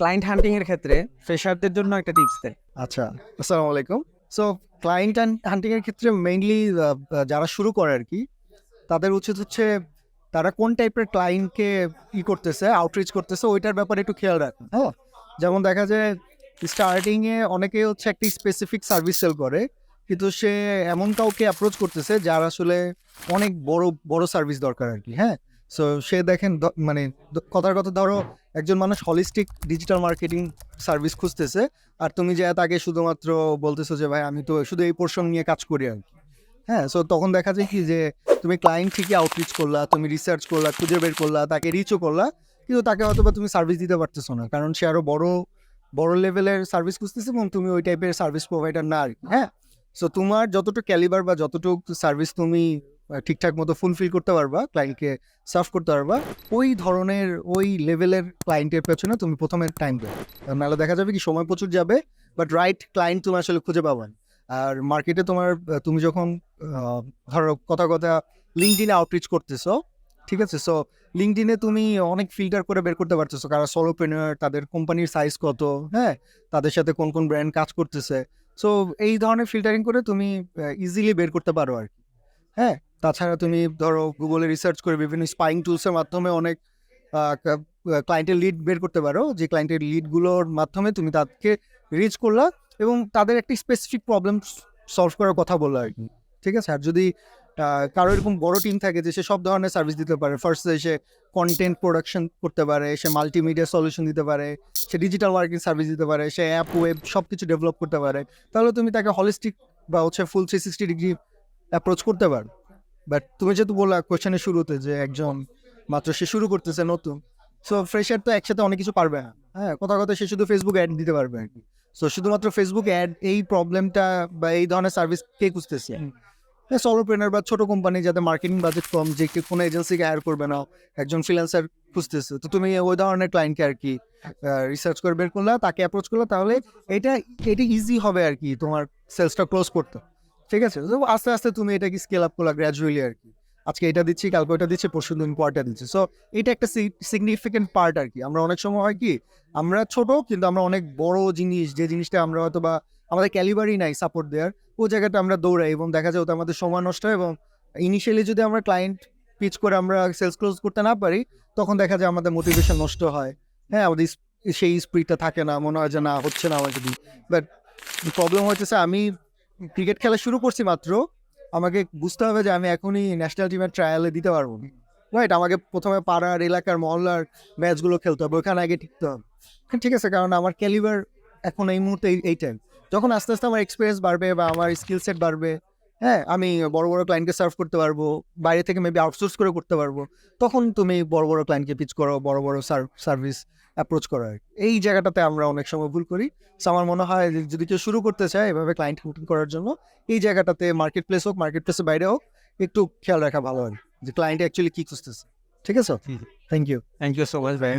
Client হান্টিং এর ক্ষেত্রে ফ্রেশারদের জন্য একটা টিপস দেন আচ্ছা আসসালামু আলাইকুম। সো ক্লায়েন্ট হান্টিং এর ক্ষেত্রে মেইনলি যারা শুরু করে আর কি, তাদের উচিত হচ্ছে তারা কোন টাইপের ক্লায়েন্টকে ই করতেছে আউটরিচ করতেছে, ওইটার ব্যাপারে একটু খেয়াল রাখেন হ্যাঁ? যেমন দেখা যায় স্টার্টিংয়ে অনেকে হচ্ছে একটি স্পেসিফিক সার্ভিস সেল করে, কিন্তু সে এমন কাউকে অ্যাপ্রোচ করতেছে যার আসলে অনেক বড় বড় সার্ভিস দরকার আর কি হ্যাঁ? সো সে দেখেন মানে কথার কথা ধরো, একজন মানুষ হলিস্টিক ডিজিটাল মার্কেটিং সার্ভিস খুঁজতেছে, আর তুমি যে তাকে শুধুমাত্র বলতেছো যে, ভাই, আমি তো শুধু এই পোর্শন নিয়ে কাজ করি আর কি। হ্যাঁ সো তখন দেখা যায় কি যে, তুমি ক্লায়েন্ট ঠিকই আউটরিচ করলা, তুমি রিসার্চ করলা, খুঁজে বের করলা, তাকে রিচও করলা, কিন্তু তাকে হয়তো বা তুমি সার্ভিস দিতে পারতেছো না, কারণ সে আরও বড় বড় লেভেলের সার্ভিস খুঁজতেছে এবং তুমি ওই টাইপের সার্ভিস প্রোভাইডার না আর হ্যাঁ? সো তোমার যতটুকু ক্যালিবার বা যতটুকু সার্ভিস তুমি ঠিকঠাক মতো ফুলফিল করতে পারবা ক্লায়েন্টকে সার্ভ করতে পারবা। ওই ধরনের, ওই লেভেলের ক্লায়েন্টের পেছনে তুমি প্রথমে টাইম দেবে। নাহলে দেখা যাবে কি সময় প্রচুর যাবে বাট রাইট ক্লায়েন্ট তুমি আসলে খুঁজে পাবেন আর মার্কেটে তোমার তুমি যখন ধরো কথা কথা লিঙ্কডিনে আউটরিচ করতেছো, ঠিক আছে? সো লিঙ্কডিনে তুমি অনেক ফিল্টার করে বের করতে পারতেছো। কারা সলোপেনার তাদের কোম্পানির সাইজ কত হ্যাঁ? তাদের সাথে কোন কোন ব্র্যান্ড কাজ করতেছে। সো এই ধরনের ফিল্টারিং করে তুমি ইজিলি বের করতে পারো আর কি হ্যাঁ? তাছাড়া তুমি ধরো গুগলে রিসার্চ করে বিভিন্ন স্পাইং টুলসের মাধ্যমে অনেক ক্লায়েন্টের লিড বের করতে পারো। যে ক্লায়েন্টের লিডগুলোর মাধ্যমে তুমি তাদেরকে রিচ করলা এবং তাদের একটি স্পেসিফিক প্রবলেম সলভ করার কথা বলল আর কি। ঠিক আছে? আর যদি কারও এরকম বড় টিম থাকে যে সে সব ধরনের সার্ভিস দিতে পারে। ফার্স্ট সে কন্টেন্ট প্রোডাকশন করতে পারে সে মাল্টিমিডিয়া সলিউশন দিতে পারে সে ডিজিটাল ওয়ার্কিং সার্ভিস দিতে পারে সে অ্যাপ ওয়েব সব কিছু ডেভেলপ করতে পারে তাহলে তুমি তাকে হলিস্টিক বা হচ্ছে full three sixty degree approach করতে পারো। বাট তুমি যেহেতু বললা কোয়েশ্চেনের শুরুতে যে একজন মাত্র সে শুরু করতেছে নতুন সো ফ্রেশার তো একসাথে অনেক কিছু পারবে না। হ্যাঁ কথা কথা সে শুধু ফেসবুক অ্যাড দিতে পারবে আর কি। সো শুধুমাত্র ফেসবুক অ্যাড এই প্রবলেমটা বা এই ধরনের সার্ভিস কে খুঁজতেছে? হ্যাঁ সলোপ্রেনার বা ছোট কোম্পানি যাতে মার্কেটিং বাজেট কম যে কেউ কোনো এজেন্সিকে হায়ার করবে না একজন ফ্রিল্যান্সার খুঁজতেছে। তো তুমি ওই ধরনের ক্লায়েন্টকে আর কি রিসার্চ করে বের করলা তাকে অ্যাপ্রোচ করলা তাহলে এটা এটা ইজি হবে আর কি তোমার সেলসটা ক্লোজ করতে। ঠিক আছে? তো আস্তে আস্তে তুমি এটাকে স্কেল আপ করলা গ্র্যাজুয়ালি আর কি আজকে এটা দিচ্ছি, কালকে ওটা দিচ্ছি পরশু দিন পরটা দিচ্ছি। সো এটা একটা সিগনিফিকেন্ট পার্ট আর কি আমরা অনেক সময় হয় কি, আমরা ছোট, কিন্তু আমরা অনেক বড় জিনিস, যে জিনিসটা আমরা হয়তো বা আমাদের ক্যালিবারই নাই সাপোর্ট দেওয়ার ওই জায়গাটা আমরা দৌড়াই এবং দেখা যায় ওতে আমাদের সময় নষ্ট হয় এবং ইনিশিয়ালি যদি আমরা ক্লায়েন্ট পিচ করে আমরা সেলস ক্লোজ করতে না পারি, তখন দেখা যায় আমাদের মোটিভেশন নষ্ট হয়। হ্যাঁ আমাদের সেই স্পিডটা থাকে না, মনে হয় যে না, হচ্ছে না আমার যদি বাট প্রবলেম হচ্ছে আমি ক্রিকেট খেলা শুরু করছি মাত্র, আমাকে বুঝতে হবে যে আমি এখনই ন্যাশনাল টিমের ট্রায়ালে দিতে পারব। রাইট আমাকে প্রথমে পাড়ার এলাকার, মহল্লার ম্যাচগুলো খেলতে হবে, ওখানে আগে টিকতে হবে। ঠিক আছে, কারণ আমার ক্যালিবার এখন এই মুহূর্তে এই টাইম যখন আস্তে আস্তে আমার এক্সপিরিয়েন্স বাড়বে বা আমার স্কিল সেট বাড়বে। হ্যাঁ আমি বড় বড় ক্লায়েন্টকে সার্ভ করতে পারব বাইরে থেকে মেবি আউটসোর্স করে করতে পারব তখন তুমি বড় বড় ক্লায়েন্টকে পিচ করো বড় বড় সার্ভিস অ্যাপ্রোচ করো। এই জায়গাটাতে আমরা অনেক সময় ভুল করি। সো আমার মনে হয় যদি কেউ শুরু করতে চায় এভাবে ক্লায়েন্ট হুকিং করার জন্য এই জায়গাটাতে মার্কেট প্লেস হোক মার্কেট প্লেসের বাইরে হোক একটু খেয়াল রাখা ভালো হয় যে ক্লায়েন্ট অ্যাকচুয়ালি কি খুঁজতেছে। ঠিক আছে? Thank you thank you so much ভাই